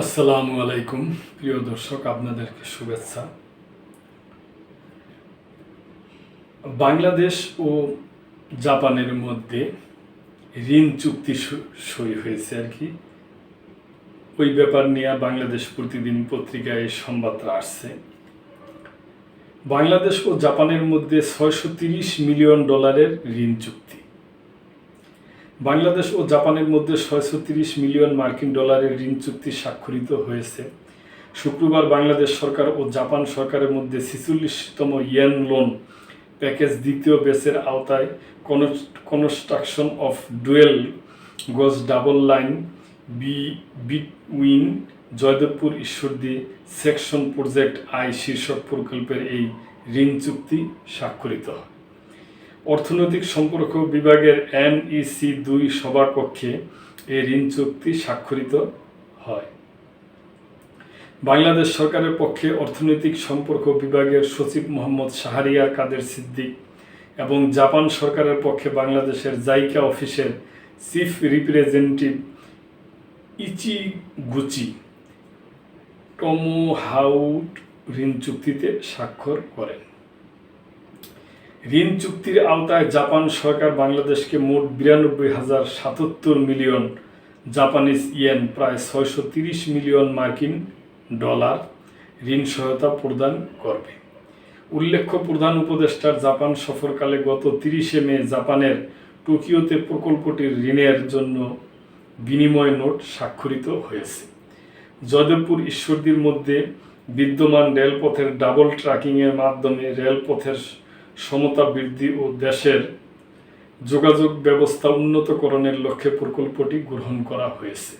আসসালামু আলাইকুম, প্রিয় দর্শক, আপনাদেরকে শুভেচ্ছা। বাংলাদেশ ও জাপানের মধ্যে ঋণ চুক্তি সই হয়েছে আর কি। ওই ব্যাপার নিয়ে বাংলাদেশ প্রতিদিন পত্রিকায় সংবাদটা আসছে। বাংলাদেশ ও জাপানের মধ্যে ছয়শো মিলিয়ন ডলারের ঋণ চুক্তি। বাংলাদেশ ও জাপানের মধ্যে ছয়শো মিলিয়ন মার্কিন ডলারের ঋণ চুক্তি স্বাক্ষরিত হয়েছে। শুক্রবার বাংলাদেশ সরকার ও জাপান সরকারের মধ্যে ছিচল্লিশতম ইয়েন লোন প্যাকেজ দ্বিতীয় বেসের আওতায় construction of dual gauge double line B, between Joydebpur Ishwardi section project I শীর্ষক প্রকল্পের এই ঋণ চুক্তি স্বাক্ষরিত। হয় অর্থনৈতিক সম্পর্ক বিভাগের এনইসি দুই সবার পক্ষে এই ঋণ চুক্তি স্বাক্ষরিত হয়। বাংলাদেশ সরকারের পক্ষে অর্থনৈতিক সম্পর্ক বিভাগের সচিব মোহাম্মদ শাহরিয়ার কাদের সিদ্দিক এবং জাপান সরকারের পক্ষে বাংলাদেশের জাইকা অফিসের চিফ রিপ্রেজেন্টেটিভ ইচিগুচি টমোহাউট ঋণ চুক্তিতে স্বাক্ষর করেন। ঋণ চুক্তির আওতায় জাপান সরকার বাংলাদেশকে মোট বিরানব্বই হাজার সাতাত্তর মিলিয়ন জাপানিজ ইয়েন, প্রায় ছয়শো তিরিশ মিলিয়ন মার্কিন ডলার ঋণ সহায়তা প্রদান করবে। উল্লেখ্য, প্রধান উপদেষ্টার জাপান সফরকালে গত তিরিশে মে জাপানের টোকিওতে প্রকল্পটির ঋণের জন্য বিনিময় নোট স্বাক্ষরিত হয়েছে। জয়দেবপুর ঈশ্বরদীর মধ্যে বিদ্যমান রেলপথের ডাবল ট্র্যাকিংয়ের মাধ্যমে রেলপথের সমতা বৃদ্ধি ও দেশের যোগাযোগ ব্যবস্থা উন্নতকরণের লক্ষ্যে প্রকল্পটি গ্রহণ করা হয়েছে।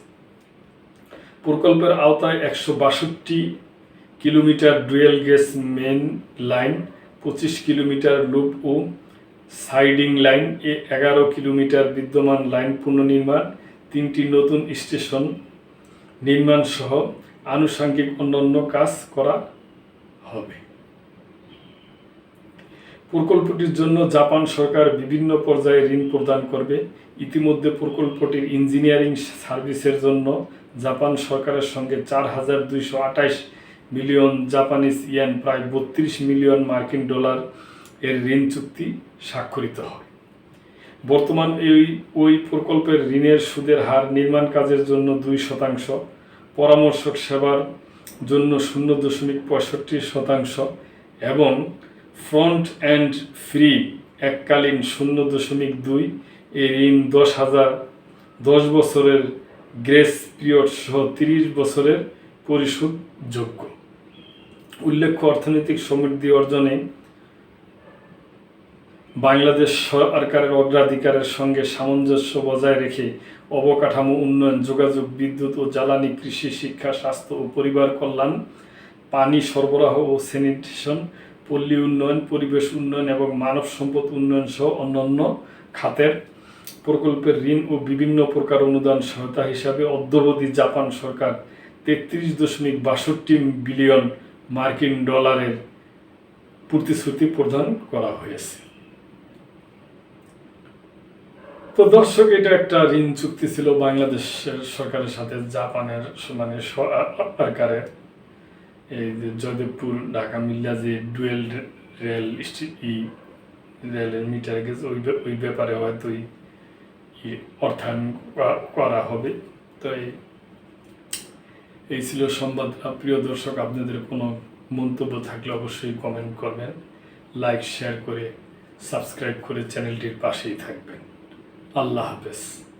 প্রকল্পের আওতায় একশো বাষট্টি kilometre dual gauge main line, পঁচিশ কিলোমিটার লুপ ও সাইডিং লাইন, এ এগারো কিলোমিটার বিদ্যমান লাইন পুনর্নির্মাণ, তিনটি নতুন স্টেশন নির্মাণ সহ আনুষঙ্গিক অন্যান্য কাজ করা হবে। প্রকল্পটির জন্য জাপান সরকার বিভিন্ন পর্যায়ে ঋণ প্রদান করবে। ইতিমধ্যে প্রকল্পটির ইঞ্জিনিয়ারিং সার্ভিসের জন্য জাপান সরকারের সঙ্গে চার হাজার দুইশো আঠাইশ মিলিয়ন জাপানিজ ইয়ান, প্রায় বত্রিশ মিলিয়ন মার্কিন ডলার এর ঋণ চুক্তি স্বাক্ষরিত হয়। বর্তমান এই, ওই প্রকল্পের ঋণের সুদের হার নির্মাণ কাজের জন্য দুই শতাংশ, পরামর্শক সেবার জন্য শূন্য দশমিক পঁয়ষট্টি শতাংশ এবং ফ্রন্ট অ্যান্ড ফ্রি, এককালীন শূন্য দশমিক দুই এই ঋণ দশ হাজার, দশ বছরের গ্রেস পিরিয়ড সহ তিরিশ বছরের পরিশোধযোগ্য। উল্লেখ্য অর্থনৈতিক সমৃদ্ধি অর্জনে বাংলাদেশ সরকারের অগ্রাধিকারের সঙ্গে সামঞ্জস্য বজায় রেখে অবকাঠামো উন্নয়ন, যোগাযোগ, বিদ্যুৎ ও জ্বালানি, কৃষি, শিক্ষা, স্বাস্থ্য ও পরিবার কল্যাণ, পানি সরবরাহ ও স্যানিটেশন পল্লী উন্নয়ন, পরিবেশ উন্নয়ন এবং মানব সম্পদ উন্নয়ন সহ অন্যান্য খাতের প্রকল্পের ঋণ ও বিভিন্ন প্রকার অনুদান সহায়তা হিসাবে অদ্যবধি জাপান সরকার তেত্রিশ দশমিক বাষট্টি বিলিয়ন মার্কিন ডলারের প্রতিশ্রুতি প্রদান করা হয়েছে। তো দর্শক, এটা একটা ঋণ চুক্তি ছিল বাংলাদেশের সরকারের সাথে, জাপানের মানে সরকারের। এই যে জয়দেবপুর, ঢাকা মিল্লা যে ডুয়েল রেল ই রেলের মিটার গেজ ওই ওই ব্যাপারে হয়তো অর্থায়ন করা- হবে। তো এই ছিল সংবাদ। প্রিয় দর্শক, আপনাদের কোনো মন্তব্য থাকলে অবশ্যই কমেন্ট করবেন লাইক শেয়ার করে সাবস্ক্রাইব করে চ্যানেলটির পাশেই থাকবেন। আল্লাহ হাফেজ।